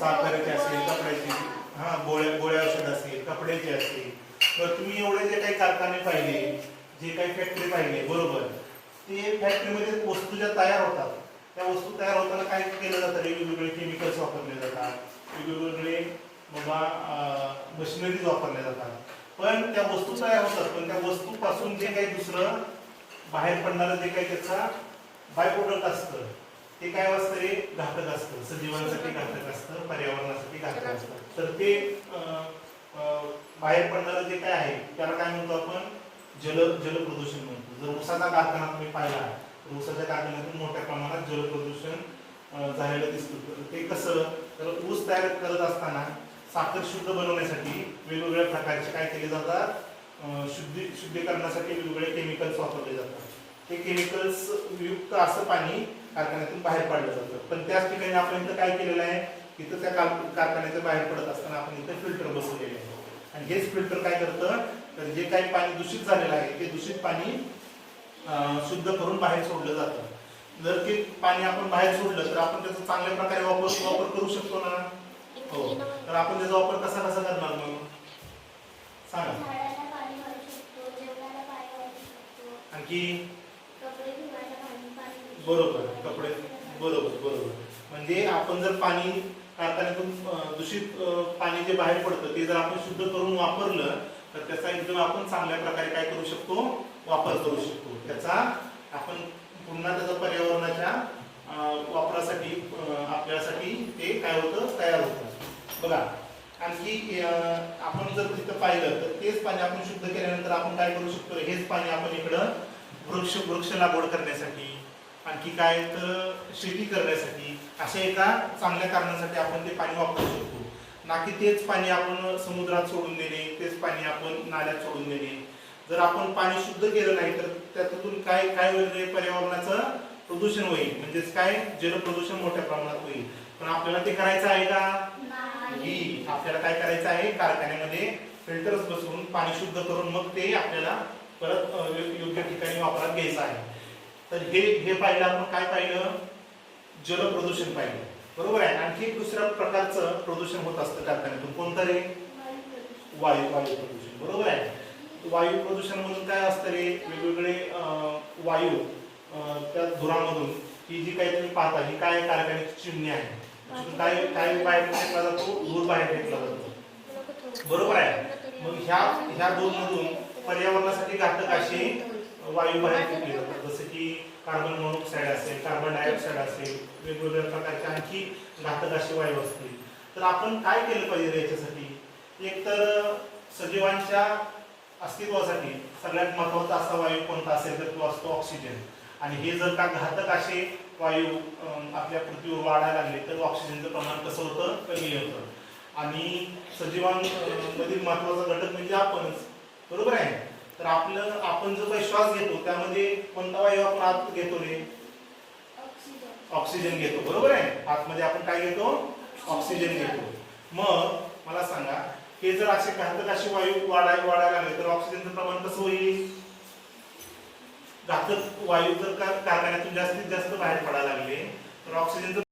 साखरेची असेल कपड्याची हा गोळ्या गोळ्या औषध असेल कपड्याचे असतील. तर तुम्ही एवढे जे काही कारखाने पाहिले जे काही फॅक्टरी पाहिले बरोबर ते फॅक्टरीमध्ये वस्तू ज्या तयार होतात त्या वस्तू तयार होताना काय केलं जातं? वेगवेगळे केमिकल्स वापरले जातात वेगवेगळे बाबा मशिनरीज वापरल्या जातात. पण त्या वस्तू तयार होतात पण त्या वस्तूपासून जे काही दुसरं बाहेर पडणारं जे काही त्याचा बाय प्रोडक्ट असतं ते काय असतं रे? घातक असतं. सजीवांसाठी घातक असतं पर्यावरणासाठी घातक असतं. तर ते बाहेर पडणारं जे काय आहे त्याला काय म्हणतो आपण? जल जल प्रदूषण म्हणतो. जर ऊसाचा कारखाना तुम्ही पाहिला तर ऊसाच्या कारखान्यातून मोठ्या प्रमाणात जल प्रदूषण अं, झालेलं दिसतं. तर ते कसं? तर ऊस तयार करत असताना साखर शुद्ध बनवण्यासाठी वेगवेगळ्या प्रकारचे काय केले जातात? शुद्धी शुद्धीकरणासाठी वेगवेगळे केमिकल्स वापरले जातात. ते केमिकल्स युक्त असं पाणी कारखान्यातून बाहेर पाडलं जातं. पण त्याच ठिकाणी आपण इथं काय केलेलं आहे? इथं त्या कार- कारखान्याच्या बाहेर पडत असताना आपण इथं फिल्टर बसवलेले आहे. आणि हेच फिल्टर काय करतं? तर जे काही पाणी दूषित झालेलं आहे ते दूषित पाणी शुद्ध करून बाहेर सोडलं जातं. जर ते पाणी आपण बाहेर सोडलं तर आपण त्याचा चांगल्या प्रकारे वापर वापर करू शकतो ना? हो. तर आपण त्याचा वापर कसा कसा करणार मग? सांगा. आणखी कपडे धुवायला पाणी पाणी घालू बरोबर कपडे बरोबर बरोबर. म्हणजे आपण जर पाणी कारखान्यातून दूषित पाणी जे बाहेर पडतं ते जर आपण शुद्ध करून वापरलं तर त्याचा एकदम आपण चांगल्या प्रकारे काय करू शकतो? वापर करू शकतो. त्याचा आपण पुन्हा त्याचा पर्यावरणाच्या वापरासाठी आपल्यासाठी ते काय होतं? तयार होतं. बघा आणखी आपण जर तिथं पाहिलं तर तेच पाणी आपण शुद्ध केल्यानंतर आपण काय करू शकतो? हेच पाणी आपण इकडं वृक्ष वृक्ष लागवड करण्यासाठी आणखी काय तर शेती करण्यासाठी अशा एका चांगल्या कारणासाठी आपण ते पाणी वापरू शकतो. ना की तेच पाणी आपण समुद्रात सोडून देणे तेच पाणी आपण नाल्यात सोडून देणे. जर आपण पाणी शुद्ध केलं नाही तर त्यातून काय काय होईल पर्यावरणाचं प्रदूषण होईल. म्हणजेच काय? जल प्रदूषण मोठ्या प्रमाणात होईल. पण आपल्याला ते करायचं आहे का? नाही. आपल्याला काय करायचं आहे? कारखान्यामध्ये फिल्टर्स बसवून पाणी शुद्ध करून मग ते आपल्याला परत योग्य ठिकाणी वापरात घ्यायचं आहे. तर हे हे पाहिलं आपण काय पाहिलं? जलप्रदूषण पाहिलं. बरोबर आहे? आणखी एक दुसऱ्या प्रकारचं प्रदूषण होत असतं कारखान्यातून. कोणतं रे वायू वायू प्रदूषण. बरोबर आहे? वायू प्रदूषण म्हणून काय असतं रे? वेगवेगळे वायू त्या धुरामधून ही जी काही तुम्ही पाहता ही काय कारखान्याची चिमणी आहे? काय काय बाहेर फेकला जातो? धूर बाहेर फेकला जातो. बरोबर आहे? मग ह्या ह्या दोन मधून पर्यावरणासाठी घातक अशी वायू बाहेर फेकली जातात जसं की कार्बन मोनॉक्साईड असेल कार्बन डायऑक्साईड असेल वेगवेगळ्या प्रकारचे आणखी घातक असे वायू असतील. तर आपण काय केलं पाहिजे याच्यासाठी? एक तर सजीवांच्या अस्तित्वासाठी सगळ्यात महत्त्वाचा असा वायू कोणता असेल तर तो असतो ऑक्सिजन आणि हे जर का घातक असे वायू आपल्या पृथ्वीवर वाढायला लागले तर ऑक्सिजनचं प्रमाण कसं होतं? कमी होतं. आणि सजीवांमधील महत्त्वाचा घटक म्हणजे आपणच. बरोबर आहे? तर आपलं आपण जो काही श्वास घेतो त्यामध्ये कोणता वायू आपण आत घेतो रे? ऑक्सिजन. घेतो बरोबर आहे? आतमध्ये आपण काय घेतो? ऑक्सिजन घेतो. मग मला सांगा हे जर असे घातक असे वायू वाढाय वाढायला लागले तर ऑक्सिजनचं प्रमाण कसं होईल? घातक वायू जर कारखान्यातून जास्तीत जास्त बाहेर पडायला लागले तर ऑक्सिजनचं